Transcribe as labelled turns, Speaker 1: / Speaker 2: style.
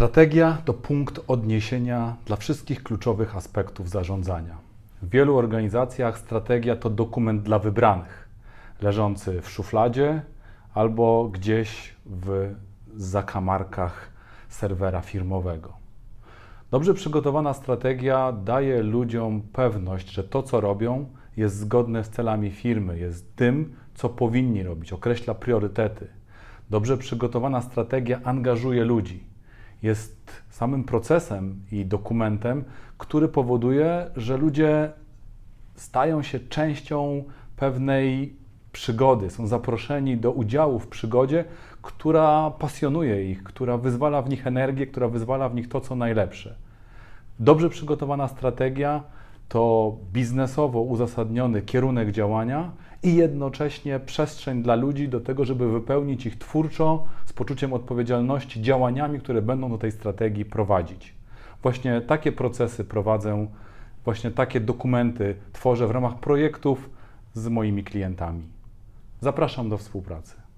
Speaker 1: Strategia to punkt odniesienia dla wszystkich kluczowych aspektów zarządzania. W wielu organizacjach strategia to dokument dla wybranych, leżący w szufladzie albo gdzieś w zakamarkach serwera firmowego. Dobrze przygotowana strategia daje ludziom pewność, że to, co robią, jest zgodne z celami firmy, jest tym, co powinni robić, określa priorytety. Dobrze przygotowana strategia angażuje ludzi. Jest samym procesem i dokumentem, który powoduje, że ludzie stają się częścią pewnej przygody, są zaproszeni do udziału w przygodzie, która pasjonuje ich, która wyzwala w nich energię, która wyzwala w nich to, co najlepsze. Dobrze przygotowana strategia to biznesowo uzasadniony kierunek działania i jednocześnie przestrzeń dla ludzi do tego, żeby wypełnić ich twórczo, z poczuciem odpowiedzialności, działaniami, które będą do tej strategii prowadzić. Właśnie takie procesy prowadzę, właśnie takie dokumenty tworzę w ramach projektów z moimi klientami. Zapraszam do współpracy.